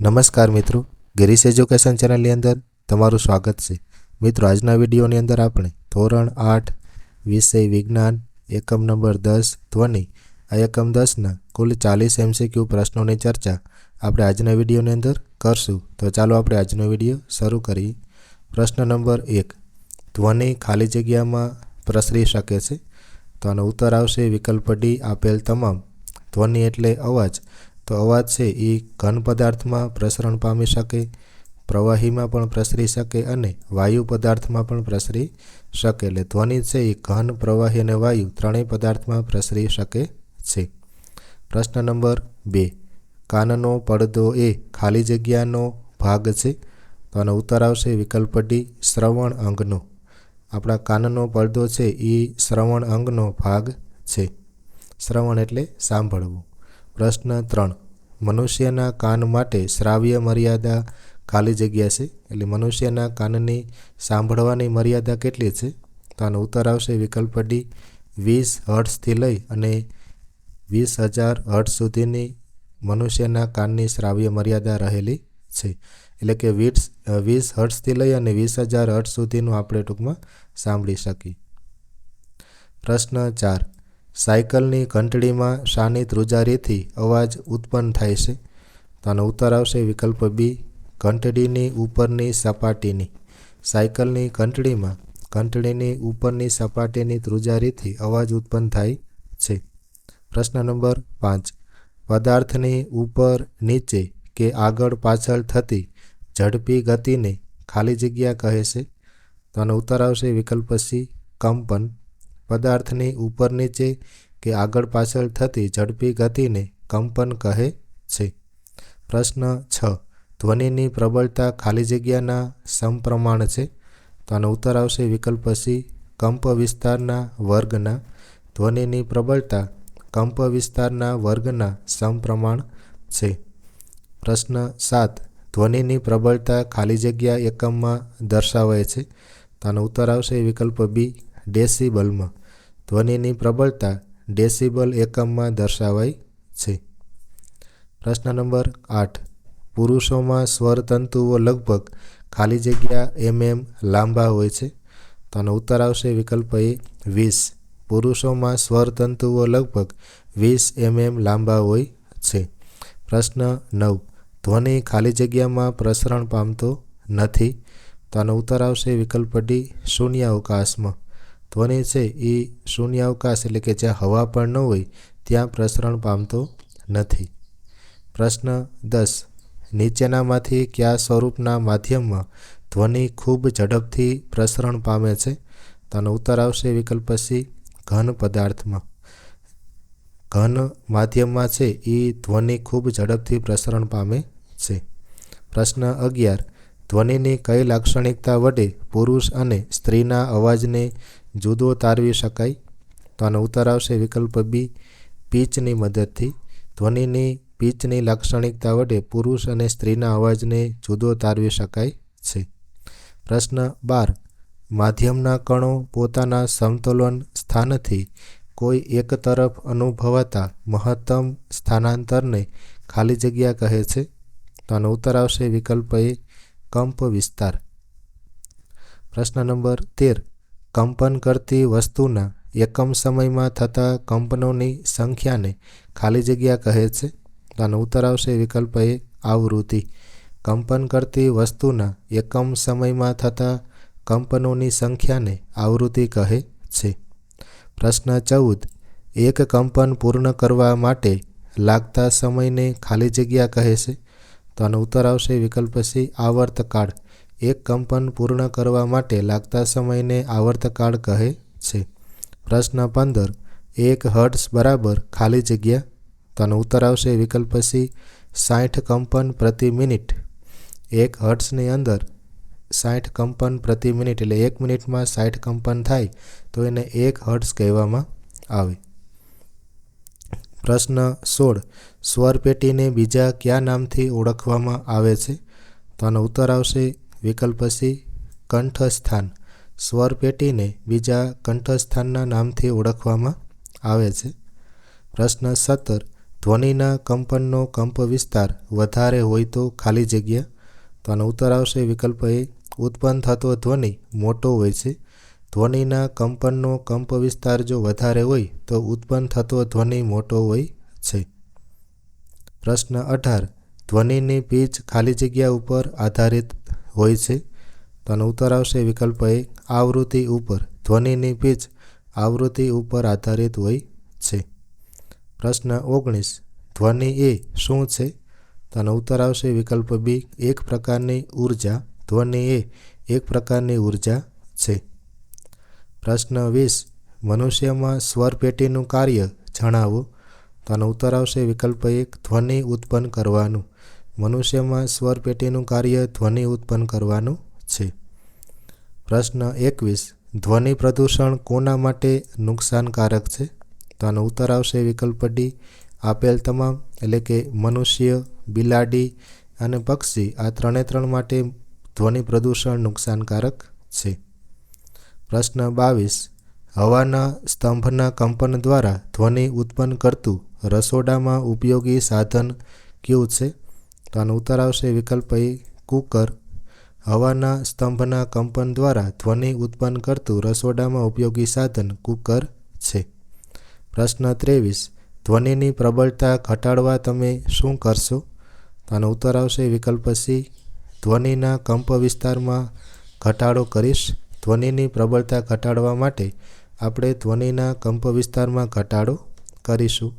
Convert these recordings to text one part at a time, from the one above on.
નમસ્કાર મિત્રો, ગિરીશ એજ્યુકેશન ચેનલની અંદર તમારું સ્વાગત છે. મિત્રો, આજના વિડીયોની અંદર આપણે ધોરણ આઠ, વિષય વિજ્ઞાન, એકમ નંબર દસ, ધ્વનિ, આ એકમ દસના કુલ ચાલીસ એમસીક્યુ પ્રશ્નોની ચર્ચા આપણે આજના વિડીયોની અંદર કરશું. તો ચાલો આપણે આજનો વીડિયો શરૂ કરીએ. પ્રશ્ન નંબર એક, ધ્વનિ ખાલી જગ્યામાં પ્રસરી શકે છે? તો આનો ઉત્તર આવશે વિકલ્પ ડી, આપેલ તમામ. ધ્વનિ એટલે અવાજ. તો અવાજ છે એ ઘન પદાર્થમાં પ્રસરણ પામી શકે, પ્રવાહીમાં પણ પ્રસરી શકે અને વાયુ પદાર્થમાં પણ પ્રસરી શકે. એટલે ધ્વનિ છે એ ઘન, પ્રવાહી અને વાયુ ત્રણેય પદાર્થમાં પ્રસરી શકે છે. પ્રશ્ન નંબર બે. કાનનો પડદો એ ખાલી જગ્યાનો ભાગ છે? તો આનો ઉત્તર આવશે વિકલ્પ ડી શ્રવણ અંગનો. આપણા કાનનો પડદો છે એ શ્રવણ અંગનો ભાગ છે. શ્રવણ એટલે સાંભળવું. પ્રશ્ન ત્રણ. મનુષ્યના કાન માટે શ્રાવ્ય મર્યાદા ખાલી જગ્યા છે? એટલે મનુષ્યના કાનની સાંભળવાની મર્યાદા કેટલી છે? તો આનો ઉત્તર આવશે વિકલ્પ ડી વીસ હર્ટ્સથી લઈ અને વીસ હજાર હર્ટ્સ સુધીની મનુષ્યના કાનની શ્રાવ્ય મર્યાદા રહેલી છે. એટલે કે વીસ વીસ હર્ટ્સથી લઈ અને વીસ હજાર હર્ટ્સ સુધીનું આપણે ટૂંકમાં સાંભળી શકીએ. પ્રશ્ન ચાર. સાયકલની ઘંટડીમાં શાની ધ્રુજારીથી અવાજ ઉત્પન્ન થાય છે. તો ઉત્તર આવશે વિકલ્પ બી ઘંટડીની ઉપરની સપાટીની. સાયકલની ઘંટડીમાં ઘંટડીની ઉપરની સપાટીની ધ્રુજારીથી અવાજ ઉત્પન્ન થાય છે. પ્રશ્ન નંબર પાંચ. પદાર્થની ઉપર નીચે કે આગળ પાછળ થતી ઝડપી ગતિને ખાલી જગ્યા કહે છે. તો ઉત્તર આવશે વિકલ્પ સી કંપન. પદાર્થની ઉપર નીચે કે આગળ પાછળ થતી ઝડપી ગતિને કંપન કહે છે. પ્રશ્ન છ. ધ્વનિની પ્રબળતા ખાલી જગ્યાના સમપ્રમાણ છે? તો આનો ઉત્તર આવશે વિકલ્પ સી કંપ વિસ્તારના વર્ગના ધ્વનિની પ્રબળતા કંપ વિસ્તારના વર્ગના સમપ્રમાણ છે. પ્રશ્ન સાત. ધ્વનિની પ્રબળતા ખાલી જગ્યા એકમમાં દર્શાવાય છે? તો આનો ઉત્તર આવશે વિકલ્પ બી ડેસિબલમાં. ધ્વનિની પ્રબળતા ડેસિબલ એકમમાં દર્શાવાય છે. પ્રશ્ન નંબર આઠ. પુરુષોમાં સ્વરતંતુઓ લગભગ ખાલી જગ્યા એમ એમ લાંબા હોય છે. તો આનો ઉત્તર આવશે વિકલ્પ એ વીસ. પુરુષોમાં સ્વરતંતુઓ લગભગ વીસ એમ એમ લાંબા હોય છે. પ્રશ્ન નવ. ધ્વનિ ખાલી જગ્યામાં પ્રસરણ પામતો નથી. તો આનો ઉત્તર આવશે વિકલ્પ ડી શૂન્યાવકાશમાં. ધ્વનિ છે એ શૂન્યાવકાશ એટલે કે જ્યાં હવા પણ ન હોય, ત્યાં પ્રસરણ પામતો નથી. પ્રશ્ન દસ. નીચેનામાંથી કયા સ્વરૂપના માધ્યમમાં ધ્વનિ ખૂબ ઝડપથી પ્રસરણ પામે છે? તો આનો ઉત્તર આવશે વિકલ્પ સી, ઘન પદાર્થમાં. ઘન માધ્યમમાં છે એ ધ્વનિ ખૂબ ઝડપથી પ્રસરણ પામે છે. પ્રશ્ન અગિયાર. ધ્વનિની કઈ લાક્ષણિકતા વડે પુરુષ અને સ્ત્રીના અવાજને જુદો તારવી શકાય? તો આનો ઉત્તર આવશે વિકલ્પ બી પીચની મદદથી. ધ્વનિની, પીચની લાક્ષણિકતા વડે પુરુષ અને સ્ત્રીના અવાજને જુદો તારવી શકાય છે. પ્રશ્ન બાર, માધ્યમના કણો પોતાના સમતોલન સ્થાનથી કોઈ એક તરફ અનુભવાતા મહત્તમ સ્થાનાંતરને ખાલી જગ્યા કહે છે? તો આનો ઉત્તર આવશે વિકલ્પ એ કંપ વિસ્તાર. પ્રશ્ન નંબર તેર. કંપન કરતી વસ્તુના એકમ સમયમાં થતા કંપનોની સંખ્યાને ખાલી જગ્યા કહે છે. તો આનો ઉત્તર આવશે વિકલ્પ એ, આવૃત્તિ. કંપન કરતી વસ્તુના એકમ સમયમાં થતા કંપનોની સંખ્યાને આવૃત્તિ કહે છે. પ્રશ્ન ચૌદ. એક કંપન પૂર્ણ કરવા માટે લાગતા સમયને ખાલી જગ્યા કહે છે. તો આનો ઉત્તર આવશે વિકલ્પ સી આવર્તકાળ એક કંપન પૂર્ણ કરવા માટે લાગતા સમયને આવર્તકાળ કહે છે. પ્રશ્ન પંદર, એક હર્ટ્સ બરાબર ખાલી જગ્યા? તો આનો ઉત્તર આવશે વિકલ્પ સી, સાઠ કંપન પ્રતિ મિનિટ. એક હર્ટ્સની અંદર સાઠ કંપન પ્રતિ મિનિટ એટલે એક મિનિટમાં સાઠ કંપન થાય, તો એને એક હર્ટ્સ કહેવામાં આવે. પ્રશ્ન સોળ. સ્વરપેટીને બીજા કયા નામથી ઓળખવામાં આવે છે? તો આનો ઉત્તર આવશે વિકલ્પ સી, કંઠસ્થાન. સ્વરપેટીને બીજા કંઠસ્થાનના નામથી ઓળખવામાં આવે છે. પ્રશ્ન સત્તર. ધ્વનિના કંપનનો કંપ વિસ્તાર વધારે હોય તો ખાલી જગ્યા? તો આનો ઉત્તર આવશે વિકલ્પ એ. ઉત્પન્ન થતો ધ્વનિ મોટો હોય છે. ધ્વનિના કંપનનો કંપ વિસ્તાર જો વધારે હોય, તો ઉત્પન્ન થતો ધ્વનિ મોટો હોય છે. પ્રશ્ન અઢાર. ધ્વનિની પીચ ખાલી જગ્યા ઉપર આધારિત હોય છે? તો ઉત્તર આવશે વિકલ્પ એ આવૃત્તિ ઉપર. ધ્વનિની પીચ આવૃત્તિ ઉપર આધારિત હોય છે. પ્રશ્ન ઓગણીસ. ધ્વનિ એ શું છે? તો ઉત્તર આવશે વિકલ્પ બી, એક પ્રકારની ઊર્જા ધ્વનિ એ એક પ્રકારની ઊર્જા છે. પ્રશ્ન વીસ, મનુષ્યમાં સ્વર પેટીનું કાર્ય જણાવો. તો ઉત્તર આવશે વિકલ્પ એક ધ્વનિ ઉત્પન્ન કરવાનું. મનુષ્યમાં સ્વર પેટીનું કાર્ય ધ્વનિ ઉત્પન્ન કરવાનું છે. પ્રશ્ન એકવીસ, ધ્વનિ પ્રદૂષણ કોના માટે નુકસાનકારક છે? તો ઉત્તર આવશે વિકલ્પ ડી, આપેલ તમામ, એટલે કે મનુષ્ય, બિલાડી અને પક્ષી આ ત્રણે ત્રણ માટે ધ્વનિ પ્રદૂષણ નુકસાનકારક છે. પ્રશ્ન બાવીસ. હવાના સ્તંભના કંપન દ્વારા ધ્વનિ ઉત્પન્ન કરતું રસોડામાં ઉપયોગી સાધન કયું છે? તો આનો ઉત્તર આવશે વિકલ્પ એ કુકર. હવાના સ્તંભના કંપન દ્વારા ધ્વનિ ઉત્પન્ન કરતું રસોડામાં ઉપયોગી સાધન કુકર છે. પ્રશ્ન ત્રેવીસ. ધ્વનિની પ્રબળતા ઘટાડવા તમે શું કરશો? તો આનો ઉત્તર આવશે વિકલ્પ સી. ધ્વનિના કંપ વિસ્તારમાં ઘટાડો કરીશ. ધ્વનિની પ્રબળતા ઘટાડવા માટે આપણે ધ્વનિના કંપ વિસ્તારમાં ઘટાડો કરીશું.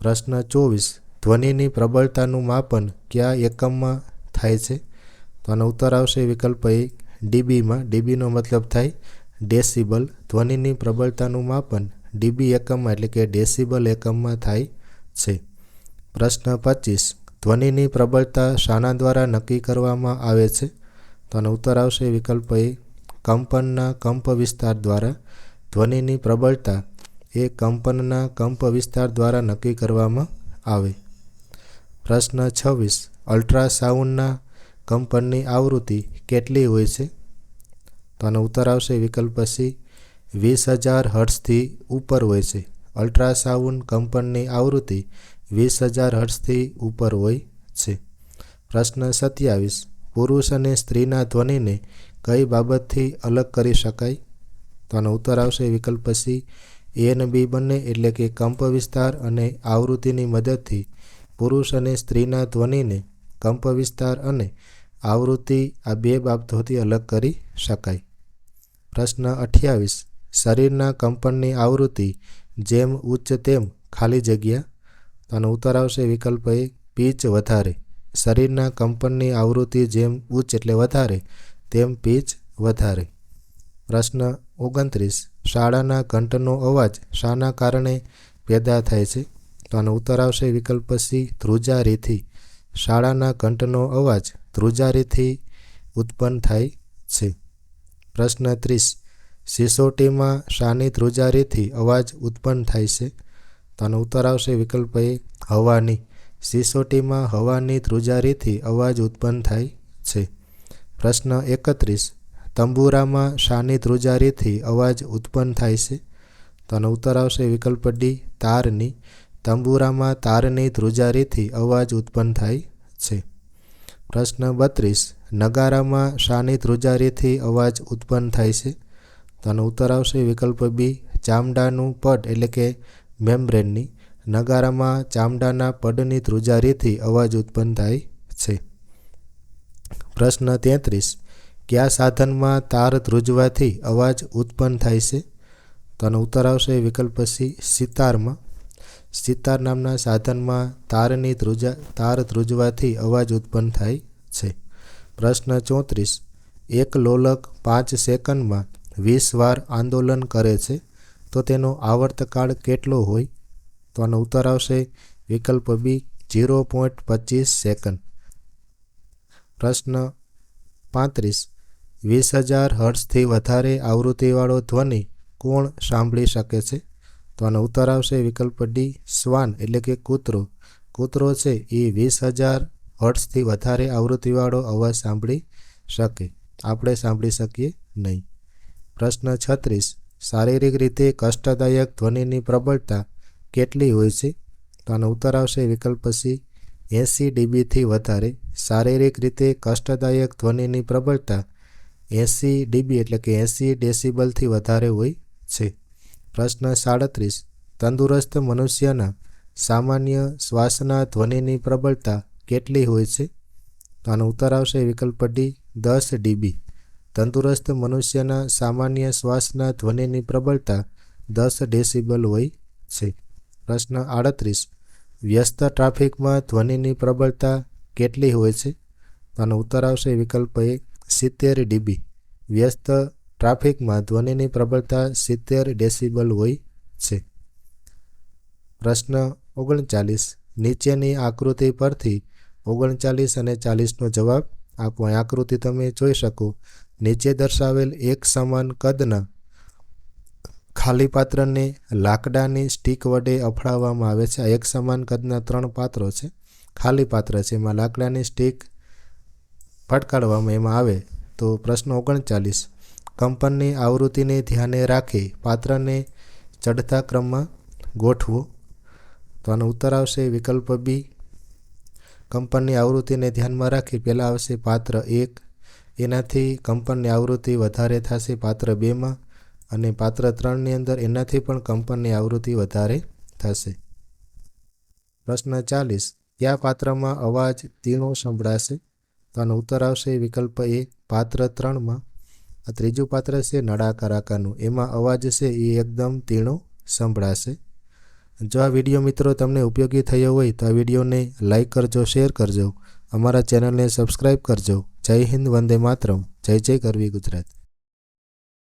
પ્રશ્ન ચોવીસ, ધ્વનિની પ્રબળતાનું માપન કયા એકમમાં થાય છે? તો આનો ઉત્તર આવશે વિકલ્પ એ ડીબીમાં ડીબીનો મતલબ થાય ડેસિબલ. ધ્વનિની પ્રબળતાનું માપન ડીબી એકમમાં એટલે કે ડેસિબલ એકમમાં થાય છે. પ્રશ્ન પચીસ, ધ્વનિની પ્રબળતા શાના દ્વારા નક્કી કરવામાં આવે છે? તો ઉત્તર આવશે વિકલ્પ એ કંપનના કંપ વિસ્તાર દ્વારા ધ્વનિની પ્રબળતા એ કંપનના કંપ વિસ્તાર દ્વારા નક્કી કરવામાં આવે. પ્રશ્ન છવ્વીસ. અલ્ટ્રાસાઉન્ડના કંપનની આવૃત્તિ કેટલી હોય છે? તો આનો ઉત્તર આવશે વિકલ્પ સી, વીસ હજાર હર્ટ્સથી ઉપર હોય છે. અલ્ટ્રાસાઉન્ડ કંપનની આવૃત્તિ વીસ હજાર હર્ટ્સથી ઉપર હોય છે. પ્રશ્ન સત્યાવીસ. પુરુષ અને સ્ત્રીના ધ્વનિને કઈ બાબતથી અલગ કરી શકાય? તો આનો ઉત્તર આવશે વિકલ્પ સી એ અને બી બંને એટલે કે કંપ વિસ્તાર અને આવૃત્તિની મદદથી પુરુષ અને સ્ત્રીના ધ્વનિને કંપ વિસ્તાર અને આવૃત્તિ આ બે બાબતોથી અલગ કરી શકાય. પ્રશ્ન અઠ્યાવીસ. શરીરના કંપનની આવૃત્તિ જેમ ઉચ્ચ તેમ ખાલી જગ્યા? તો આનો ઉત્તર આવશે વિકલ્પ એ પીચ વધારે. શરીરના કંપનની આવૃત્તિ જેમ ઉચ્ચ એટલે વધારે, તેમ પીચ વધારે. પ્રશ્ન ઓગણત્રીસ. શાળાના ઘંટનો અવાજ શાના કારણે પેદા થાય છે? તો આનો ઉત્તર આવશે વિકલ્પ સી, ધ્રુજારીથી. શાળાના ઘંટનો અવાજ ધ્રુજારીથી ઉત્પન્ન થાય છે. પ્રશ્ન ત્રીસ. સિસોટીમાં શાની ધ્રુજારીથી અવાજ ઉત્પન્ન થાય છે? તો આનો ઉત્તર આવશે વિકલ્પ એ, હવાની. સિસોટીમાં હવાની ધ્રુજારીથી અવાજ ઉત્પન્ન થાય છે. પ્રશ્ન એકત્રીસ. તંબુરામાં શાની ધ્રુજારીથી અવાજ ઉત્પન્ન થાય છે? તો આનો ઉત્તર આવશે વિકલ્પ ડી, તારની. તંબુરામાં તારની ધ્રુજારીથી અવાજ ઉત્પન્ન થાય છે. પ્રશ્ન બત્રીસ. નગારામાં શાની ધ્રુજારીથી અવાજ ઉત્પન્ન થાય છે? તો આનો ઉત્તર આવશે વિકલ્પ બી, ચામડાનું પટ એટલે કે મેમ્બ્રેનની. નગારામાં ચામડાના પડની ધ્રુજારીથી અવાજ ઉત્પન્ન થાય છે. પ્રશ્ન તેત્રીસ, કયા સાધનમાં તાર ધ્રુજવાથી અવાજ ઉત્પન્ન થાય છે? તો આનો ઉત્તર આવશે વિકલ્પ સી, સિતારમાં. સિતાર નામના સાધનમાં તારની ધ્રુજા, તાર ધ્રુજવાથી અવાજ ઉત્પન્ન થાય છે. પ્રશ્ન ચોત્રીસ, એક લોલક પાંચ સેકન્ડમાં વીસ વાર આંદોલન કરે છે? તો તેનો આવર્તકાળ કેટલો હોય? તો આનો ઉત્તર આવશે વિકલ્પ બી જીરો પોઈન્ટ પચીસ સેકન્ડ પ્રશ્ન પાંત્રીસ. વીસ હજાર હર્ટ્સથી વધારે આવૃત્તિવાળો ધ્વનિ કોણ સાંભળી શકે છે? તો આનો ઉત્તર આવશે વિકલ્પ ડી શ્વાન, એટલે કે કૂતરો. કૂતરો છે, એ વીસ હજાર હર્ટ્સથી વધારે આવૃત્તિવાળો અવાજ સાંભળી શકે. આપણે સાંભળી શકીએ નહીં. પ્રશ્ન છત્રીસ. શારીરિક રીતે કષ્ટદાયક ધ્વનિની પ્રબળતા કેટલી હોય છે? તો આનો ઉત્તર આવશે વિકલ્પ સી એંસી ડીબીથી વધારે. શારીરિક રીતે કષ્ટદાયક ધ્વનિની પ્રબળતા એંસી ડીબી એટલે કે એંસી ડેસિબલથી વધારે હોય છે. પ્રશ્ન સાડત્રીસ, તંદુરસ્ત મનુષ્યના સામાન્ય શ્વાસના ધ્વનિની પ્રબળતા કેટલી હોય છે? તો આનો ઉત્તર આવશે વિકલ્પ ડી દસ ડીબી. તંદુરસ્ત મનુષ્યના સામાન્ય શ્વાસના ધ્વનિની પ્રબળતા દસ ડેસિબલ હોય છે. પ્રશ્ન આડત્રીસ. વ્યસ્ત ટ્રાફિકમાં ધ્વનિની પ્રબળતા કેટલી હોય છે? આનો ઉત્તર આવશે વિકલ્પ એ સિત્તેર ડીબી. વ્યસ્ત ટ્રાફિકમાં ધ્વનિની પ્રબળતા સિત્તેર ડેસિબલ હોય છે. પ્રશ્ન ઓગણચાલીસ. નીચેની આકૃતિ પરથી ઓગણચાલીસ અને ચાલીસનો જવાબ આપો. આકૃતિ તમે જોઈ શકો. નીચે દર્શાવેલ એક સમાન કદના ખાલી પાત્રને લાકડાની સ્ટીક વડે અફડાવવામાં આવે છે. આ એક સમાન કદના ત્રણ પાત્રો છે. ખાલી પાત્ર છે. એમાં લાકડાની સ્ટીક ફટકાડવામાં એમાં આવે તો પ્રશ્ન ઓગણચાલીસ. કંપનની આવૃત્તિને ધ્યાને રાખી પાત્રને ચડતા ક્રમમાં ગોઠવો. તો આનો ઉત્તર આવશે વિકલ્પ બી કંપનની આવૃત્તિને ધ્યાનમાં રાખી પહેલાં આવશે પાત્ર એક. એનાથી કંપનની આવૃત્તિ વધારે થશે પાત્ર બેમાં. અને પાત્ર ત્રણની અંદર એનાથી પણ કંપનની આવૃત્તિ વધારે થશે. પ્રશ્ન ચાલીસ, કયા પાત્રમાં અવાજ તીણો સંભળાશે? તો આનો ઉત્તર આવશે વિકલ્પ એ, પાત્ર ત્રણમાં. આ ત્રીજું પાત્ર છે નળાકાર આકારનું. એમાં અવાજ છે એ એકદમ તીણો સંભળાશે. જો આ વીડિયો મિત્રો તમને ઉપયોગી થયો હોય તો આ વિડીયોને લાઇક કરજો, શેર કરજો. અમારા ચેનલને સબસ્ક્રાઈબ કરજો. જય હિન્દ, વંદે માતરમ. જય જય કરવી ગુજરાત.